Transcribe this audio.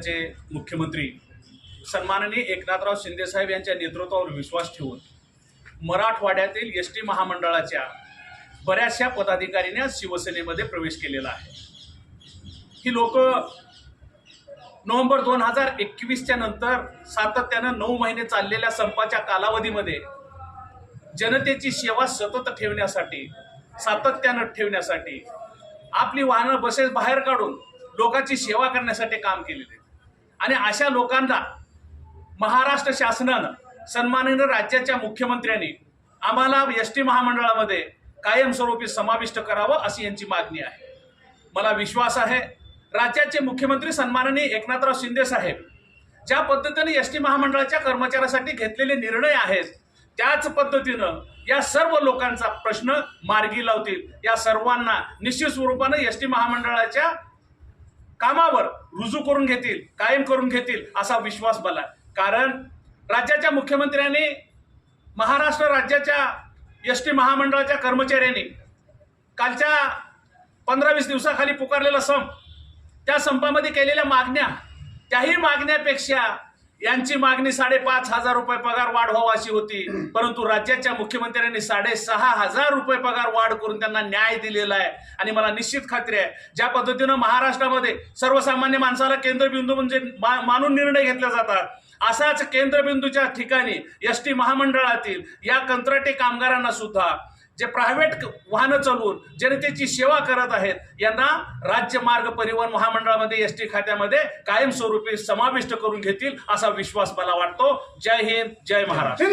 चे मुख्यमंत्री सन्माननीय एकनाथराव शिंदेसाहेब यांच्या नेतृत्वावर विश्वास ठेवून मराठवाड्यातील एस टी महामंडळाच्या बऱ्याचशा पदाधिकारीने आज शिवसेनेमध्ये प्रवेश केलेला आहे ही लोक नोव्हेंबर दोन हजार एकवीसच्या नंतर सातत्यानं नऊ महिने चाललेल्या संपाच्या कालावधीमध्ये जनतेची सेवा सतत ठेवण्यासाठी सातत्यानं ठेवण्यासाठी आपली वाहनं बसेस बाहेर काढून लोकांची सेवा करण्यासाठी काम केलेले आहे. आणि अशा लोकांना महाराष्ट्र शासनानं सन्माननीय राज्याच्या मुख्यमंत्र्यांनी आम्हाला एस टी महामंडळामध्ये कायमस्वरूपी समाविष्ट करावं अशी यांची मागणी आहे. मला विश्वास आहे राज्याचे मुख्यमंत्री सन्माननीय एकनाथराव शिंदे साहेब ज्या पद्धतीने एस टी महामंडळाच्या कर्मचाऱ्यासाठी घेतलेले निर्णय आहेत त्याच पद्धतीनं या सर्व लोकांचा प्रश्न मार्गी लावतील. या सर्वांना निश्चित स्वरूपानं एस टी महामंडळाच्या कामावर रुजू करून घेतील कायम करून घेतील असा विश्वास मला कारण राज्याच्या मुख्यमंत्र्यांनी महाराष्ट्र राज्याच्या एस टी महामंडळाच्या कर्मचाऱ्यांनी कालच्या पंधरा वीस दिवसाखाली पुकारलेला संप त्या संपामध्ये केलेल्या मागण्या त्याही मागण्यापेक्षा यांची मागणी साडेपाच हजार रुपये पगार वाढ व्हावा अशी होती. परंतु राज्याच्या मुख्यमंत्र्यांनी साडेसहा हजार रुपये पगार वाढ करून त्यांना न्याय दिलेला आहे. आणि मला निश्चित खात्री आहे ज्या पद्धतीनं महाराष्ट्रामध्ये सर्वसामान्य माणसाला केंद्रबिंदू म्हणजे मानून निर्णय घेतले जातात असाच केंद्रबिंदूच्या ठिकाणी एस टी महामंडळातील या कंत्राटी कामगारांना सुद्धा जे प्रायव्हेट वाहनं चालवून जनतेची सेवा करत आहेत यांना राज्य मार्ग परिवहन महामंडळामध्ये एस टी खात्यामध्ये कायमस्वरूपी समाविष्ट करून घेतील असा विश्वास मला वाटतो. जय हिंद जय महाराष्ट्र.